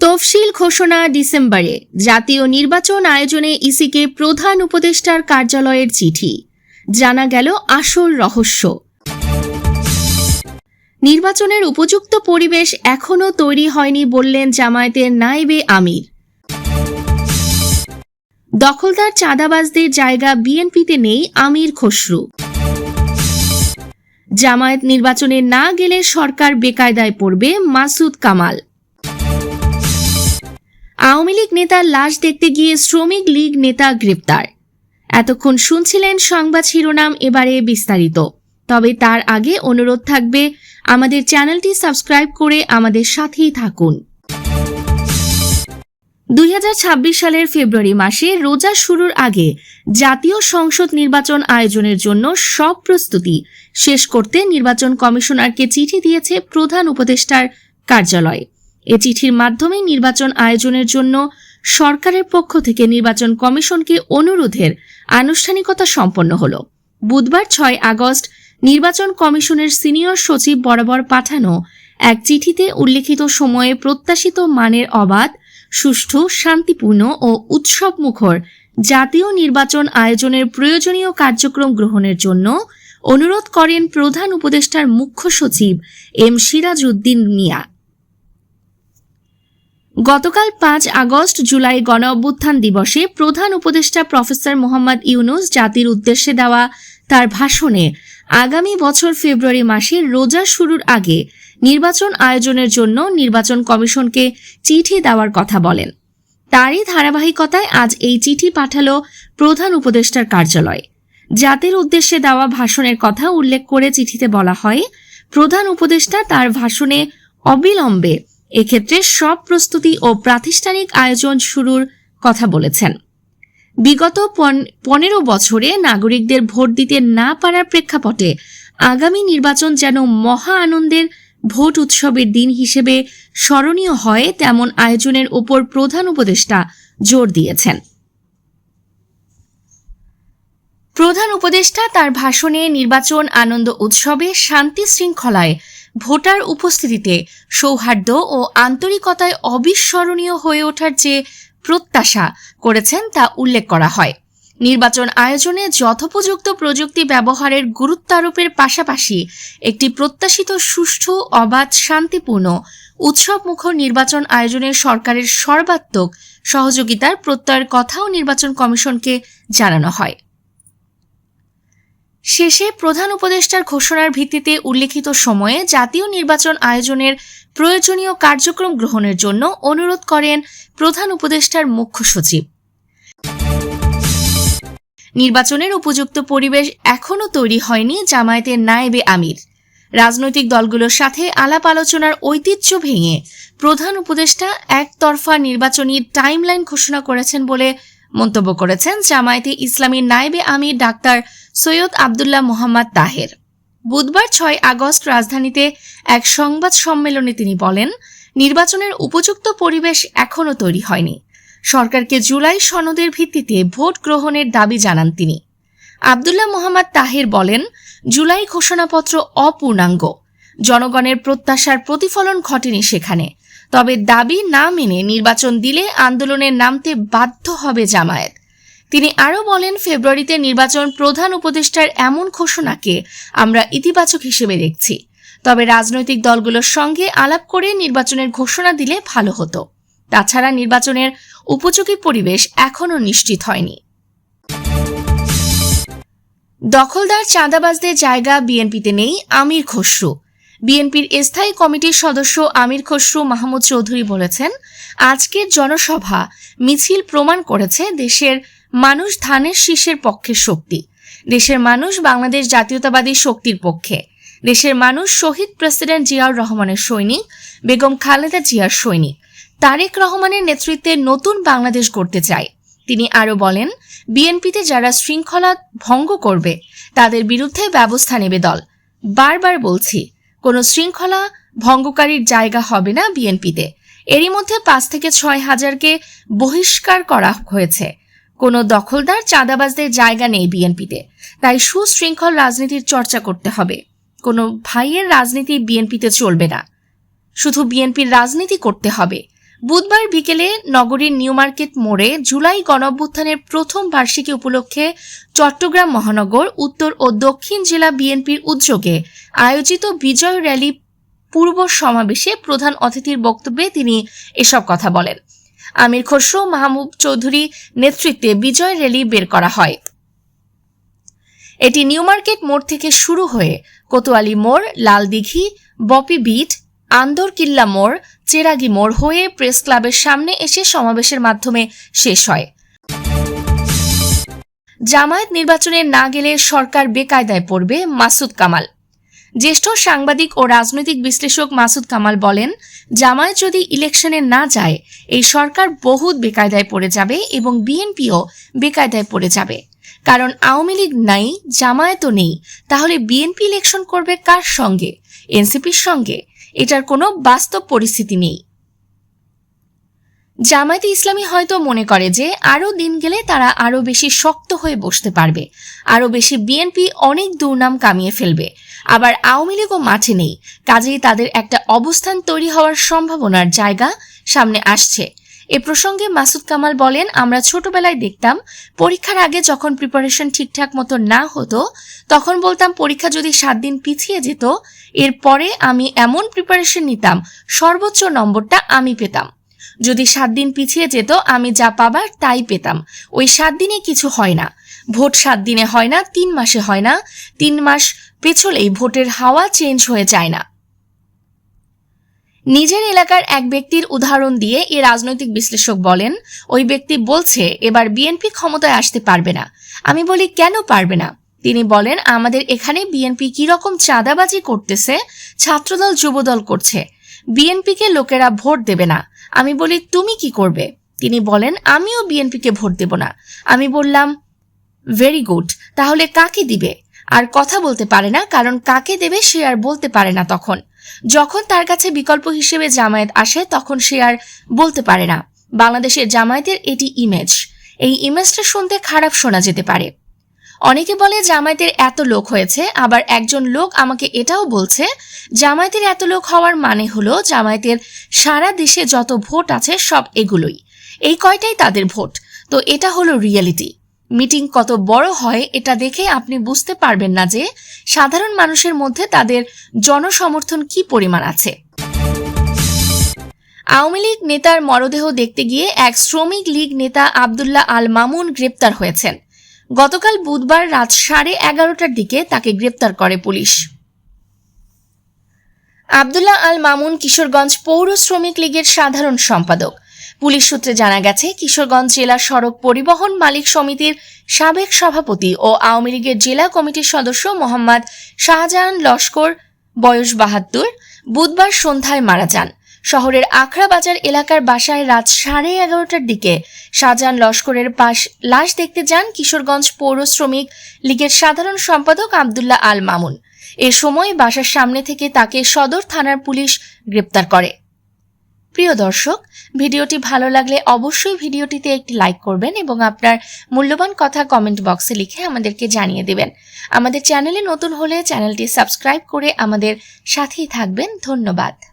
তফসিল ঘোষণা ডিসেম্বরে। জাতীয় নির্বাচন আয়োজনে ইসিকে প্রধান উপদেষ্টার কার্যালয়ের চিঠি। জানা গেল আসল রহস্য। নির্বাচনের উপযুক্ত পরিবেশ এখনও তৈরি হয়নি বললেন জামায়াতের নাইবে আমির। দখলদার চাঁদাবাজদের জায়গা বিএনপিতে নেই আমির খসরু। জামায়াত নির্বাচনে না গেলে সরকার বেকায়দায় পড়বে মাসুদ কামাল। আওয়ামী লীগ নেতার লাশ দেখতে গিয়ে শ্রমিক লীগ নেতা গ্রেপ্তার। এতক্ষণ শুনছিলেন সংবাদ শিরোনাম এবারে বিস্তারিত। তবে তার আগে অনুরোধ থাকবে, আমাদের চ্যানেলটি সাবস্ক্রাইব করে আমাদের সাথেই থাকুন। দুই হাজার ছাব্বিশ সালের ফেব্রুয়ারি মাসে রোজা শুরুর আগে জাতীয় সংসদ নির্বাচন আয়োজনের জন্য সব প্রস্তুতি শেষ করতে নির্বাচন কমিশনারকে চিঠি দিয়েছে প্রধান উপদেষ্টার কার্যালয়। এ চিঠির মাধ্যমে নির্বাচন আয়োজনের জন্য সরকারের পক্ষ থেকে নির্বাচন কমিশনকে অনুরোধের আনুষ্ঠানিকতা সম্পন্ন হল। বুধবার ছয় আগস্ট নির্বাচন কমিশনের সিনিয়র সচিব বরাবর পাঠানো এক চিঠিতে উল্লেখিত সময়ে প্রত্যাশিত মানের অবাধ, সুষ্ঠু, শান্তিপূর্ণ ও উৎসবমুখর জাতীয় নির্বাচন আয়োজনের প্রয়োজনীয় কার্যক্রম গ্রহণের জন্য অনুরোধ করেন প্রধান উপদেষ্টার মুখ্য সচিব এম সিরাজ উদ্দিন মিয়া। গতকাল পাঁচ আগস্ট জুলাই গণ অভ্যুত্থান দিবসে প্রধান উপদেষ্টা প্রফেসর মোহাম্মদ ইউনুস জাতির উদ্দেশ্যে দেওয়া তার ভাষণে আগামী বছর ফেব্রুয়ারি মাসে রোজা শুরুর আগে নির্বাচন আয়োজনের জন্য নির্বাচন কমিশনকে চিঠি দেওয়ার কথা বলেন। তারই ধারাবাহিকতায় আজ এই চিঠি পাঠালো প্রধান উপদেষ্টার কার্যালয়। জাতির উদ্দেশ্যে দেওয়া ভাষণের কথা উল্লেখ করে চিঠিতে বলা হয়, প্রধান উপদেষ্টা তার ভাষণে অবিলম্বে এক্ষেত্রে সব প্রস্তুতি ও প্রাতিষ্ঠানিক আয়োজন শুরুর কথা বলেছেন। বিগত পনেরো বছরে নাগরিকদের ভোট দিতে না পারার প্রেক্ষাপটে আগামী নির্বাচন যেন মহা আনন্দের ভোট উৎসবের দিন হিসেবে স্মরণীয় হয় তেমন আয়োজনের ওপর প্রধান উপদেষ্টা জোর দিয়েছেন। প্রধান উপদেষ্টা তার ভাষণে নির্বাচন আনন্দ উৎসবে শান্তি শৃঙ্খলায় ভোটার উপস্থিতিতে সৌহার্দ্য ও আন্তরিকতায় অবিস্মরণীয় হয়ে ওঠার যে প্রত্যাশা করেছেন তা উল্লেখ করা হয়। নির্বাচন আয়োজনে যথোপযুক্ত প্রযুক্তি ব্যবহারের গুরুত্বারোপের পাশাপাশি একটি প্রত্যাশিত সুষ্ঠু, অবাধ, শান্তিপূর্ণ, উৎসবমুখর নির্বাচন আয়োজনে সরকারের সর্বাত্মক সহযোগিতার প্রত্যয়ের কথাও নির্বাচন কমিশনকে জানানো হয়। শেষে প্রধান উপদেষ্টার ঘোষণার ভিত্তিতে উল্লেখিত সময়ে জাতীয় নির্বাচন আয়োজনের প্রয়োজনীয় কার্যক্রম গ্রহণের জন্য অনুরোধ করেন প্রধান উপদেষ্টার মুখ্য সচিব। নির্বাচনের উপযুক্ত পরিবেশ এখনও তৈরি হয়নি জামায়াতের নায়েবে আমির। রাজনৈতিক দলগুলোর সাথে আলাপ আলোচনার ঐতিহ্য ভেঙে প্রধান উপদেষ্টা একতরফা নির্বাচনী টাইমলাইন ঘোষণা করেছেন বলে মন্তব্য করেছেন জামায়াতে ইসলামী নায়েবে আমির ডাক্তার সৈয়দ আবদুল্লাহ মোহাম্মদ তাহের। বুধবার ছয় আগস্ট রাজধানীতে এক সংবাদ সম্মেলনে তিনি বলেন, নির্বাচনের উপযুক্ত পরিবেশ এখনও তৈরি হয়নি। সরকারকে জুলাই সনদের ভিত্তিতে ভোট গ্রহণের দাবি জানান তিনি। আবদুল্লাহ মোহাম্মদ তাহের বলেন, জুলাই ঘোষণাপত্র অপূর্ণাঙ্গ। জনগণের প্রত্যাশার প্রতিফলন ঘটেনি সেখানে। তবে দাবি না মেনে নির্বাচন দিলে আন্দোলনে নামতে বাধ্য হবে জামায়াত। তিনি আরও বলেন, ফেব্রুয়ারিতে নির্বাচন প্রধান উপদেষ্টার এমন ঘোষণাকে আমরা ইতিবাচক হিসেবে দেখছি। তবে রাজনৈতিক দলগুলোর সঙ্গে আলাপ করে নির্বাচনের ঘোষণা দিলে ভালো হতো। তাছাড়া নির্বাচনের উপযোগী পরিবেশ এখনও নিশ্চিত হয়নি। দখলদার চাঁদাবাজদের জায়গা বিএনপিতে নেই আমির খসরু। বিএনপির স্থায়ী কমিটির সদস্য আমির খসরু মাহমুদ চৌধুরী বলেছেন, আজকের জনসভা মিছিল প্রমাণ করেছে দেশের মানুষ ধানের শীর্ষের পক্ষের শক্তি। দেশের মানুষ বাংলাদেশ জাতীয়তাবাদী শক্তির পক্ষে। দেশের মানুষ শহীদ প্রেসিডেন্ট জিয়াউর রহমানের সৈনিক, বেগম খালেদা জিয়ার সৈনিক। তারেক রহমানের নেতৃত্বে নতুন বাংলাদেশ গড়তে চায়। তিনি আরও বলেন, বিএনপিতে যারা শৃঙ্খলা ভঙ্গ করবে, তাদের বিরুদ্ধে ব্যবস্থা নেবে দল। বারবার বলছি, কোনো শৃঙ্খলা ভঙ্গকারীর জায়গা হবে না বিএনপিতে। এরই মধ্যে পাঁচ থেকে ছয় হাজারকে বহিষ্কার করা হয়েছে। কোনো দখলদার চাঁদাবাজদের জায়গা নেই বিএনপিতে। তাই সুশৃঙ্খল রাজনীতির চর্চা করতে হবে। কোনো ভাইয়ের রাজনীতি বিএনপিতে চলবে না। শুধু বিএনপির রাজনীতি করতে হবে। বুধবার বিকেলে নগরীর নিউ মার্কেট মোড়ে জুলাই গণঅভ্যুত্থানের প্রথম বার্ষিকী উপলক্ষে চট্টগ্রাম মহানগর, উত্তর ও দক্ষিণ জেলা বিএনপির উদ্যোগে আয়োজিত বিজয় র্যালি পূর্ব সমাবেশে প্রধান অতিথির বক্তব্যে তিনি এসব কথা বলেন। আমির খসরু, মাহমুদ চৌধুরী নেতৃত্বে বিজয় র্যালি বের করা হয়। এটি নিউ মার্কেট মোড় থেকে শুরু হয়ে কোতোয়ালি মোড়, লালদিঘি, বপি বিট আন্দর কিল্লা মোড়, চেরাগি মোড় হয়ে প্রেস ক্লাবের সামনে এসে সমাবেশের মাধ্যমে শেষ হয়। জামায়াত নির্বাচনে না গেলে সরকার বেকায়দায় পড়বে মাসুদ কামাল। জ্যেষ্ঠ সাংবাদিক ও রাজনৈতিক বিশ্লেষক মাসুদ কামাল বলেন, জামায়াত যদি ইলেকশনে না যায়, এই সরকার বহুত বেকায়দায় পড়ে যাবে এবং বিএনপিও বেকায়দায় পড়ে যাবে। কারণ আওয়ামী লীগ নাই, জামায়াতও নেই, তাহলে বিএনপি ইলেকশন করবে কার সঙ্গে? এনসিপির সঙ্গে? এটার কোনো বাস্তব পরিস্থিতি নেই। জামায়াতে ইসলামী হয়তো মনে করে যে আরও দিন গেলে তারা আরও বেশি শক্ত হয়ে বসতে পারবে। আরও বেশি বিএনপি অনেক দুর্নাম কামিয়ে ফেলবে। আবার আওয়ামী লীগও মাঠে নেই। কাজেই তাদের একটা অবস্থান তৈরি হওয়ার সম্ভাবনার জায়গা সামনে আসছে। এ প্রসঙ্গে মাসুদ কামাল বলেন, আমরা ছোটবেলায় দেখতাম, পরীক্ষার আগে যখন প্রিপারেশন ঠিকঠাক মতো না হতো, তখন বলতাম পরীক্ষা যদি সাত দিন পিছিয়ে যেত, এরপরে আমি এমন প্রিপারেশন নিতাম, সর্বোচ্চ নম্বরটা আমি পেতাম। যদি সাত দিন পিছিয়ে যেত, আমি যা পাবার তাই পেতাম। ওই সাত দিনে কিছু হয় না। ভোট সাত দিনে হয় না, তিন মাসে হয় না। তিন মাস পেছলেই ভোটের হাওয়া চেঞ্জ হয়ে যায় না। নিজের এলাকার এক ব্যক্তির উদাহরণ দিয়ে এ রাজনৈতিক বিশ্লেষক বলেন, ওই ব্যক্তি বলছে, এবার বিএনপি ক্ষমতায় আসতে পারবে না। আমি বলি, কেন পারবে না? তিনি বলেন, আমাদের এখানে বিএনপি কি রকম চাঁদাবাজি করতেছে, ছাত্রদল, যুবদল করছে। বিএনপিকে লোকেরা ভোট দেবে না। আমি বলি, তুমি কি করবে? তিনি বলেন, আমিও বিএনপিকে ভোট দেব না। আমি বললাম ভেরি গুড তাহলে কাকে দিবে? আর কথা বলতে পারে না, কারণ কাকে দেবে সে আর বলতে পারে না তখন। যখন তার কাছে বিকল্প হিসেবে জামায়াত আসে, তখন সে আর বলতে পারে না। বাংলাদেশের জামায়াতের এটি ইমেজ এই ইমেজটা শুনতে খারাপ শোনা যেতে পারে। অনেকে বলে জামায়াতের এত লোক হয়েছে, আবার একজন লোক আমাকে এটাও বলছে, জামায়াতের এত লোক হওয়ার মানে হলো জামায়াতের সারা দেশে যত ভোট আছে সব এগুলোই। এই কয়টাই তাদের ভোট। তো এটা হলো রিয়েলিটি। মিটিং কত বড় হয় এটা দেখে আপনি বুঝতে পারবেন না যে সাধারণ মানুষের মধ্যে তাদের জনসমর্থন কি পরিমাণ আছে। আওয়ামী লীগ নেতার মরদেহ দেখতে গিয়ে এক শ্রমিক লীগ নেতা আবদুল্লাহ আল মামুন গ্রেপ্তার হয়েছেন। গতকাল বুধবার রাত সাড়ে এগারোটার দিকে তাকে গ্রেপ্তার করে পুলিশ। আবদুল্লাহ আল মামুন কিশোরগঞ্জ পৌর শ্রমিক লীগের সাধারণ সম্পাদক। পুলিশ সূত্রে জানা গেছে, কিশোরগঞ্জ জেলা সড়ক পরিবহন মালিক সমিতির সাবেক সভাপতি ও আওয়ামী লীগের জেলা কমিটির সদস্য মোহাম্মদ শাহজাহান লস্কর, বয়স বাহাত্তর, বুধবার সন্ধ্যায় মারা যান। শহরের আখড়া বাজার এলাকার বাসায় রাত সাড়ে এগারোটার দিকে শাহজাহান লস্করের পাশ লাশ দেখতে যান কিশোরগঞ্জ পৌর শ্রমিক লীগের সাধারণ সম্পাদক আবদুল্লাহ আল মামুন। এ সময় বাসার সামনে থেকে তাকে সদর থানার পুলিশ গ্রেপ্তার করে। প্রিয় দর্শক, ভিডিওটি ভালো লাগলে অবশ্যই ভিডিওটিতে একটি লাইক করবেন এবং আপনার মূল্যবান কথা কমেন্ট বক্সে লিখে আমাদেরকে জানিয়ে দেবেন। আমাদের চ্যানেলে নতুন হলে চ্যানেলটি সাবস্ক্রাইব করে আমাদের সাথেই থাকবেন। ধন্যবাদ।